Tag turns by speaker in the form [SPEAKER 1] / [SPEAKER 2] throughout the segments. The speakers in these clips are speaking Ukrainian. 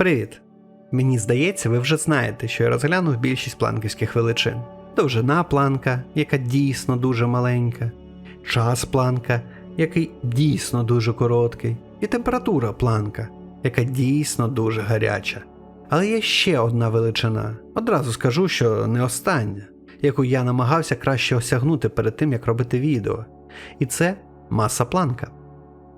[SPEAKER 1] Привіт! Мені здається, ви вже знаєте, що я розглянув більшість планківських величин. Довжина планка, яка дійсно дуже маленька, час планка, який дійсно дуже короткий, і температура планка, яка дійсно дуже гаряча. Але є ще одна величина. Одразу скажу, що не остання, яку я намагався краще осягнути перед тим, як робити відео. І це маса планка.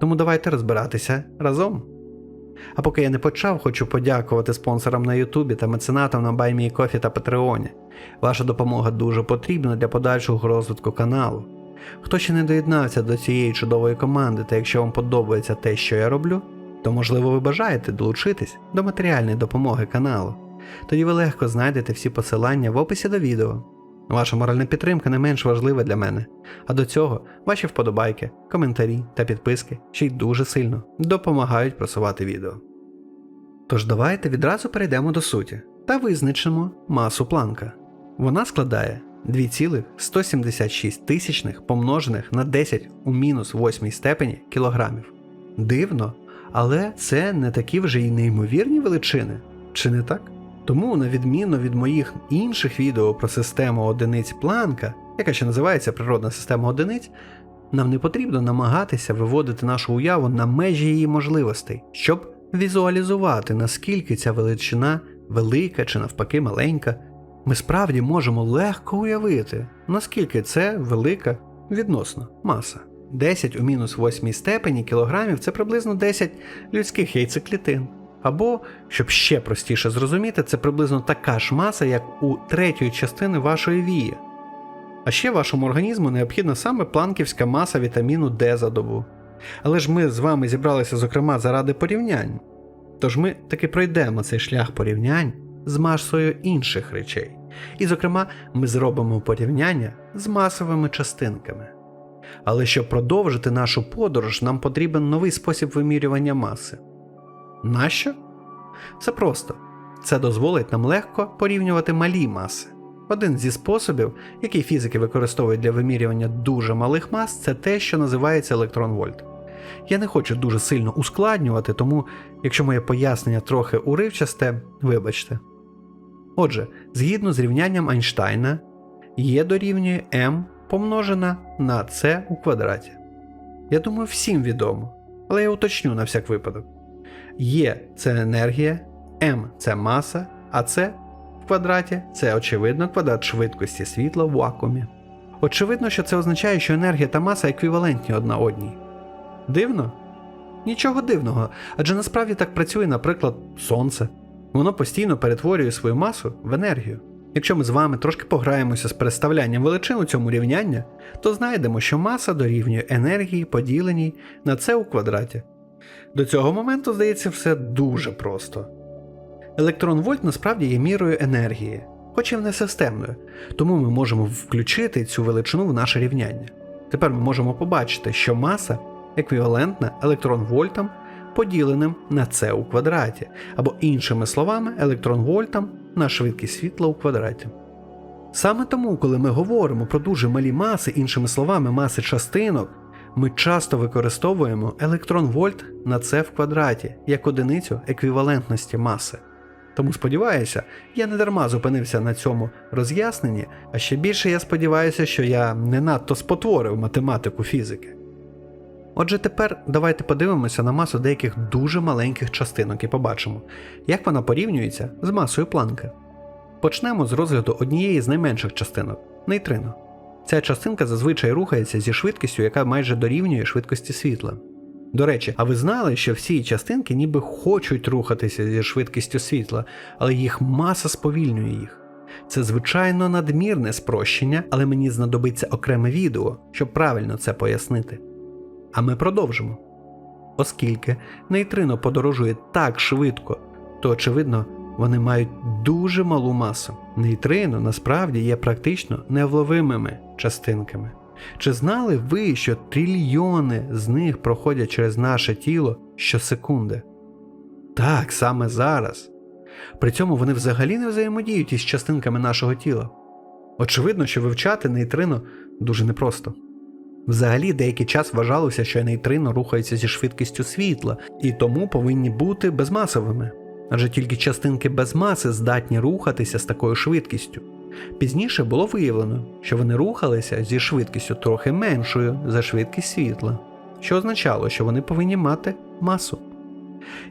[SPEAKER 1] Тому давайте розбиратися разом. А поки я не почав, хочу подякувати спонсорам на Ютубі та меценатам на BuyMeCoffee та Патреоні. Ваша допомога дуже потрібна для подальшого розвитку каналу. Хто ще не доєднався до цієї чудової команди, та якщо вам подобається те, що я роблю, то можливо ви бажаєте долучитись до матеріальної допомоги каналу. Тоді ви легко знайдете всі посилання в описі до відео. Ваша моральна підтримка не менш важлива для мене, а до цього ваші вподобайки, коментарі та підписки ще й дуже сильно допомагають просувати відео. Тож давайте відразу перейдемо до суті та визначимо масу планка. Вона складає 2,176 тисячних помножених на 10 у мінус 8 степені кілограмів. Дивно, але це не такі вже й неймовірні величини, чи не так? Тому, на відміну від моїх інших відео про систему одиниць планка, яка ще називається природна система одиниць, нам не потрібно намагатися виводити нашу уяву на межі її можливостей, щоб візуалізувати, наскільки ця величина велика чи навпаки маленька. Ми справді можемо легко уявити, наскільки це велика відносно маса. 10 у мінус 8 степені кілограмів це приблизно 10 людських яйцеклітин. Або, щоб ще простіше зрозуміти, це приблизно така ж маса, як у третьої частини вашої вії. А ще вашому організму необхідна саме планківська маса вітаміну D за добу. Але ж ми з вами зібралися, зокрема, заради порівнянь. Тож ми таки пройдемо цей шлях порівнянь з масою інших речей. І, зокрема, ми зробимо порівняння з масовими частинками. Але щоб продовжити нашу подорож, нам потрібен новий спосіб вимірювання маси. Нащо? Все просто. Це дозволить нам легко порівнювати малі маси. Один зі способів, який фізики використовують для вимірювання дуже малих мас, це те, що називається електрон-вольт. Я не хочу дуже сильно ускладнювати, тому якщо моє пояснення трохи уривчасте, вибачте. Отже, згідно з рівнянням Айнштайна, Е дорівнює m помножена на c у квадраті. Я думаю, всім відомо, але я уточню на всяк випадок. Є це енергія, М це маса, а С в квадраті це очевидно квадрат швидкості світла в вакуумі. Очевидно, що це означає, що енергія та маса еквівалентні одна одній. Дивно? Нічого дивного, адже насправді так працює, наприклад, Сонце. Воно постійно перетворює свою масу в енергію. Якщо ми з вами трошки пограємося з переставлянням величин у цьому рівняння, то знайдемо, що маса дорівнює енергії, поділеній на це у квадраті. До цього моменту здається все дуже просто. Електрон вольт насправді є мірою енергії, хоч і не системною, тому ми можемо включити цю величину в наше рівняння. Тепер ми можемо побачити, що маса еквівалентна електрон вольтам, поділеним на це у квадраті, або іншими словами, електрон вольтам на швидкість світла у квадраті. Саме тому, коли ми говоримо про дуже малі маси, іншими словами, маси частинок, ми часто використовуємо електрон вольт на це в квадраті як одиницю еквівалентності маси. Тому сподіваюся, я не дарма зупинився на цьому роз'ясненні, а ще більше я сподіваюся, що я не надто спотворив математику фізики. Отже, тепер давайте подивимося на масу деяких дуже маленьких частинок і побачимо, як вона порівнюється з масою планка. Почнемо з розгляду однієї з найменших частинок нейтрино. Ця частинка зазвичай рухається зі швидкістю, яка майже дорівнює швидкості світла. До речі, а ви знали, що всі частинки ніби хочуть рухатися зі швидкістю світла, але їх маса сповільнює їх. Це звичайно надмірне спрощення, але мені знадобиться окреме відео, щоб правильно це пояснити. А ми продовжимо. Оскільки нейтрино подорожує так швидко, то очевидно вони мають дуже малу масу. Нейтрино насправді є практично невловимими частинками. Чи знали ви, що трильйони з них проходять через наше тіло щосекунди? Так, саме зараз. При цьому вони взагалі не взаємодіють із частинками нашого тіла. Очевидно, що вивчати нейтрино дуже непросто. Взагалі, деякий час вважалося, що нейтрино рухаються зі швидкістю світла і тому повинні бути безмасовими. Адже тільки частинки без маси здатні рухатися з такою швидкістю. Пізніше було виявлено, що вони рухалися зі швидкістю трохи меншою за швидкість світла, що означало, що вони повинні мати масу.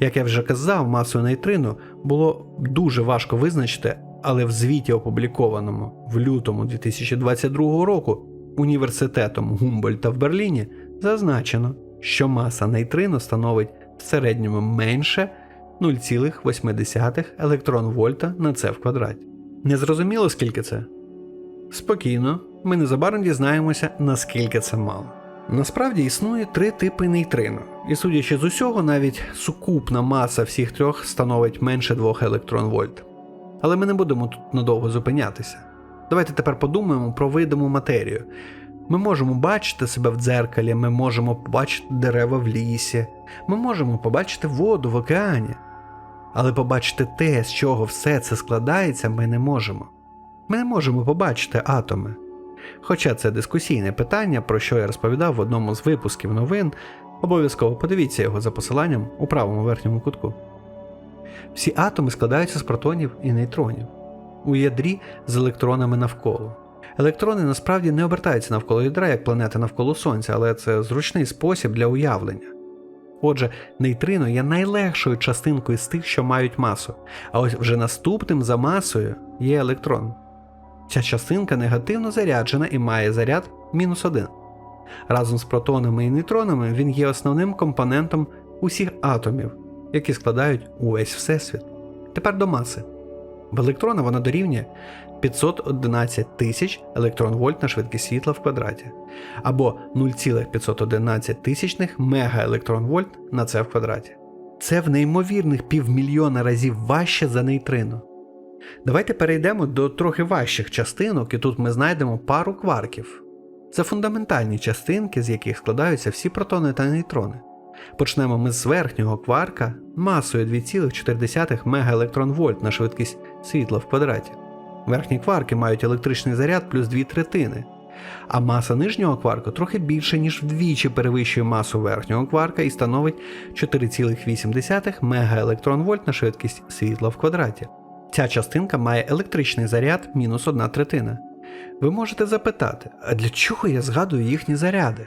[SPEAKER 1] Як я вже казав, масу нейтрину було дуже важко визначити, але в звіті, опублікованому в лютому 2022 року університетом Гумбольта в Берліні, зазначено, що маса нейтрину становить в середньому менше 0,8 електрон вольта на це в квадраті. Незрозуміло, скільки це? Спокійно, ми незабаром дізнаємося, наскільки це мало. Насправді існує три типи нейтрино, і судячи з усього, навіть сукупна маса всіх трьох становить менше 2 електрон вольт. Але ми не будемо тут надовго зупинятися. Давайте тепер подумаємо про видиму матерію. Ми можемо бачити себе в дзеркалі, ми можемо побачити дерева в лісі, ми можемо побачити воду в океані. Але побачити те, з чого все це складається, ми не можемо. Ми не можемо побачити атоми. Хоча це дискусійне питання, про що я розповідав в одному з випусків новин, обов'язково подивіться його за посиланням у правому верхньому кутку. Всі атоми складаються з протонів і нейтронів у ядрі з електронами навколо. Електрони насправді не обертаються навколо ядра, як планети навколо Сонця, але це зручний спосіб для уявлення. Отже, нейтрино є найлегшою частинкою з тих, що мають масу, а ось вже наступним за масою є електрон. Ця частинка негативно заряджена і має заряд мінус 1. Разом з протонами і нейтронами він є основним компонентом усіх атомів, які складають увесь Всесвіт. Тепер до маси. В електрона вона дорівнює 511 тисяч електрон вольт на швидкість світла в квадраті, або 0,511 тисячних мегаелектрон вольт на це в квадраті. Це в неймовірних півмільйона разів важче за нейтрино. Давайте перейдемо до трохи важчих частинок, і тут ми знайдемо пару кварків. Це фундаментальні частинки, з яких складаються всі протони та нейтрони. Почнемо ми з верхнього кварка масою 2,4 мегаелектронвольт на швидкість світла в квадраті. Верхні кварки мають електричний заряд плюс 2 третини, а маса нижнього кварку трохи більше, ніж вдвічі перевищує масу верхнього кварка і становить 4,8 мегаелектронвольт на швидкість світла в квадраті. Ця частинка має електричний заряд мінус 1 третина. Ви можете запитати, а для чого я згадую їхні заряди?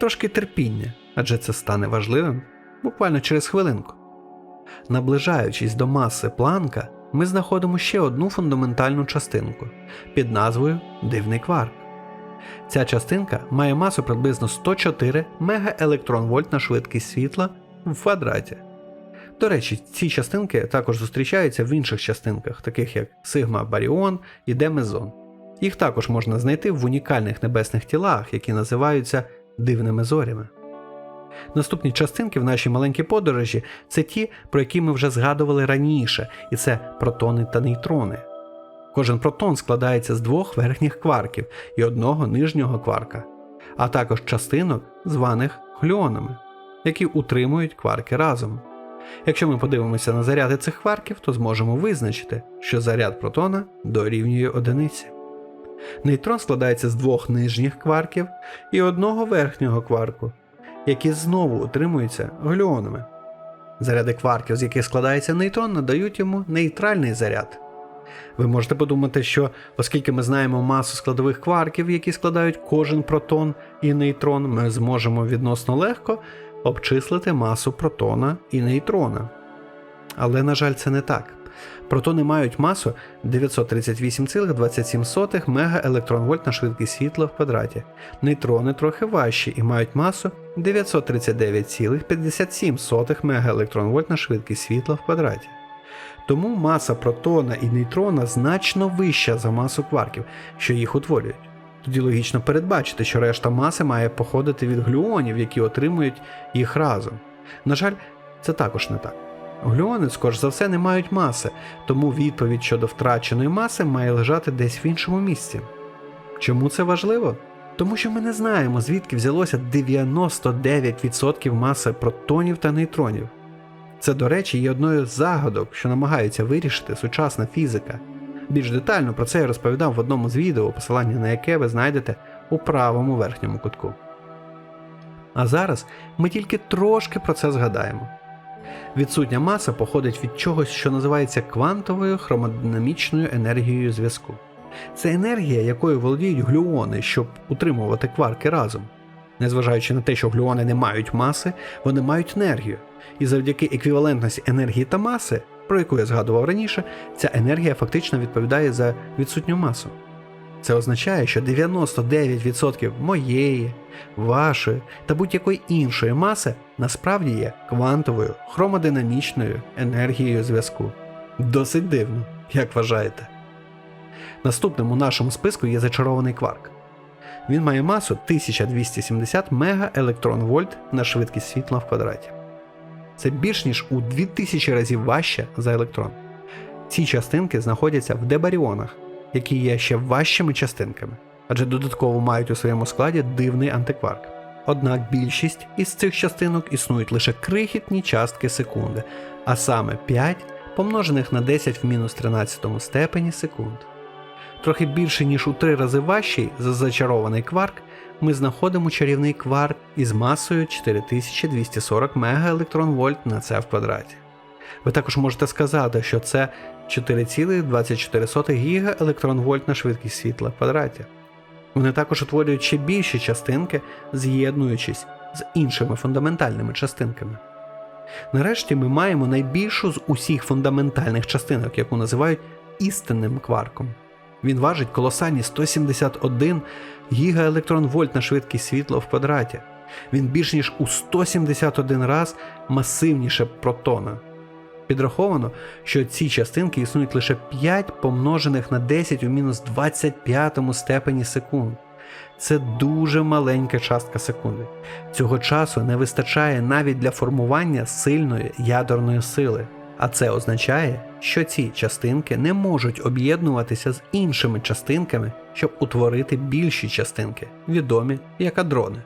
[SPEAKER 1] Трошки терпіння, адже це стане важливим буквально через хвилинку. Наближаючись до маси планка, ми знаходимо ще одну фундаментальну частинку під назвою Дивний кварк. Ця частинка має масу приблизно 104 мегаелектронвольт на швидкість світла в квадраті. До речі, ці частинки також зустрічаються в інших частинках, таких як Сигма Баріон і Демезон. Їх також можна знайти в унікальних небесних тілах, які називаються дивними зорями. Наступні частинки в нашій маленькій подорожі це ті, про які ми вже згадували раніше, і це протони та нейтрони. Кожен протон складається з двох верхніх кварків і одного нижнього кварка, а також частинок, званих глюонами, які утримують кварки разом. Якщо ми подивимося на заряди цих кварків, то зможемо визначити, що заряд протона дорівнює одиниці. Нейтрон складається з двох нижніх кварків і одного верхнього кварку, які знову утримуються глюонами. Заряди кварків, з яких складається нейтрон, надають йому нейтральний заряд. Ви можете подумати, що оскільки ми знаємо масу складових кварків, які складають кожен протон і нейтрон, ми зможемо відносно легко обчислити масу протона і нейтрона. Але, на жаль, це не так. Протони мають масу 938,27 мегаелектронвольт на швидкість світла в квадраті. Нейтрони трохи важчі і мають масу 939,57 мегаелектронвольт на швидкість світла в квадраті. Тому маса протона і нейтрона значно вища за масу кварків, що їх утворюють. Тоді логічно передбачити, що решта маси має походити від глюонів, які отримують їх разом. На жаль, це також не так. Глюони, скоріш за все, не мають маси, тому відповідь щодо втраченої маси має лежати десь в іншому місці. Чому це важливо? Тому що ми не знаємо, звідки взялося 99% маси протонів та нейтронів. Це, до речі, є одною з загадок, що намагаються вирішити сучасна фізика. Більш детально про це я розповідав в одному з відео, посилання на яке ви знайдете у правому верхньому кутку. А зараз ми тільки трошки про це згадаємо. Відсутня маса походить від чогось, що називається квантовою хромодинамічною енергією зв'язку. Це енергія, якою володіють глюони, щоб утримувати кварки разом. Незважаючи на те, що глюони не мають маси, вони мають енергію. І завдяки еквівалентності енергії та маси, про яку я згадував раніше, ця енергія фактично відповідає за відсутню масу. Це означає, що 99% моєї, вашої та будь-якої іншої маси насправді є квантовою хромодинамічною енергією зв'язку. Досить дивно, як вважаєте. Наступним у нашому списку є зачарований кварк. Він має масу 1270 мегаелектронвольт на швидкість світла в квадраті. Це більш ніж у 2000 разів важче за електрон. Ці частинки знаходяться в дебаріонах, які є ще важчими частинками, адже додатково мають у своєму складі дивний антикварк. Однак більшість із цих частинок існують лише крихітні частки секунди, а саме 5 помножених на 10 в мінус 13 степені секунд. Трохи більше, ніж у 3 рази важчий за зачарований кварк, ми знаходимо чарівний кварк із масою 4240 мегаелектронвольт на це в квадраті. Ви також можете сказати, що це 4,24 гігаелектронвольт на швидкість світла в квадраті. Вони також утворюють ще більші частинки, з'єднуючись з іншими фундаментальними частинками. Нарешті ми маємо найбільшу з усіх фундаментальних частинок, яку називають істинним кварком. Він важить колосальні 171 гігаелектронвольт на швидкість світла в квадраті. Він більш ніж у 171 раз масивніше протона. Підраховано, що ці частинки існують лише 5 помножених на 10 у мінус 25 степені секунд. Це дуже маленька частка секунди. Цього часу не вистачає навіть для формування сильної ядерної сили. А це означає, що ці частинки не можуть об'єднуватися з іншими частинками, щоб утворити більші частинки, відомі як адрони.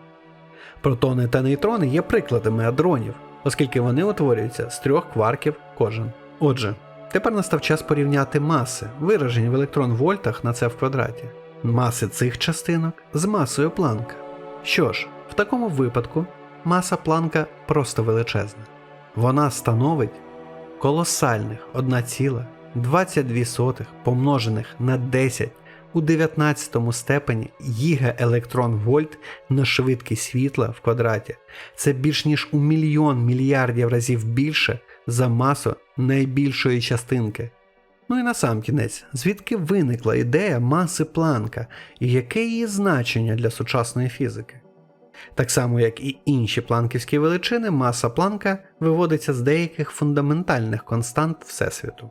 [SPEAKER 1] Протони та нейтрони є прикладами адронів, оскільки вони утворюються з трьох кварків кожен. Отже, тепер настав час порівняти маси, виражені в електрон-вольтах на це в квадраті, маси цих частинок з масою планка. Що ж, в такому випадку маса планка просто величезна. Вона становить колосальних 1,22 помножених на 10 у 19 степені гігаелектронвольт на швидкість світла в квадраті. Це більш ніж у мільйон мільярдів разів більше за масу найбільшої частинки. Ну і на сам кінець, звідки виникла ідея маси Планка і яке її значення для сучасної фізики? Так само, як і інші планківські величини, маса Планка виводиться з деяких фундаментальних констант Всесвіту.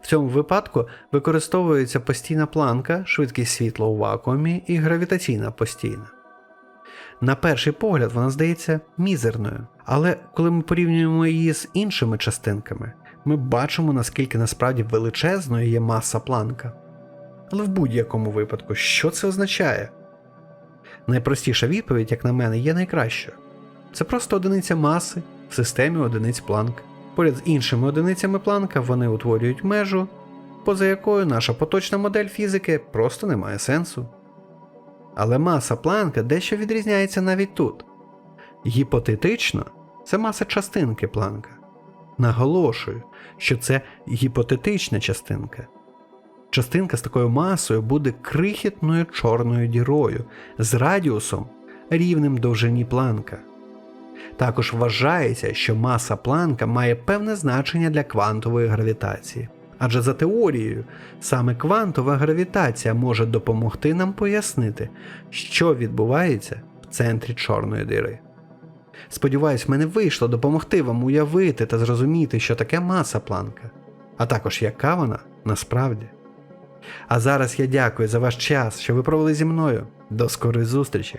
[SPEAKER 1] В цьому випадку використовується постійна планка, швидкість світла у вакуумі і гравітаційна постійна. На перший погляд вона здається мізерною, але коли ми порівнюємо її з іншими частинками, ми бачимо, наскільки насправді величезною є маса планка. Але в будь-якому випадку, що це означає? Найпростіша відповідь, як на мене, є найкращою. Це просто одиниця маси в системі одиниць планка. Поряд з іншими одиницями планка вони утворюють межу, поза якою наша поточна модель фізики просто не має сенсу. Але маса планка дещо відрізняється навіть тут. Гіпотетично, це маса частинки планка. Наголошую, що це гіпотетична частинка. Частинка з такою масою буде крихітною чорною дірою з радіусом рівним довжині планка. Також вважається, що маса планка має певне значення для квантової гравітації. Адже за теорією, саме квантова гравітація може допомогти нам пояснити, що відбувається в центрі чорної дири. Сподіваюсь, в мене вийшло допомогти вам уявити та зрозуміти, що таке маса планка, а також яка вона насправді. А зараз я дякую за ваш час, що ви провели зі мною. До скорої зустрічі!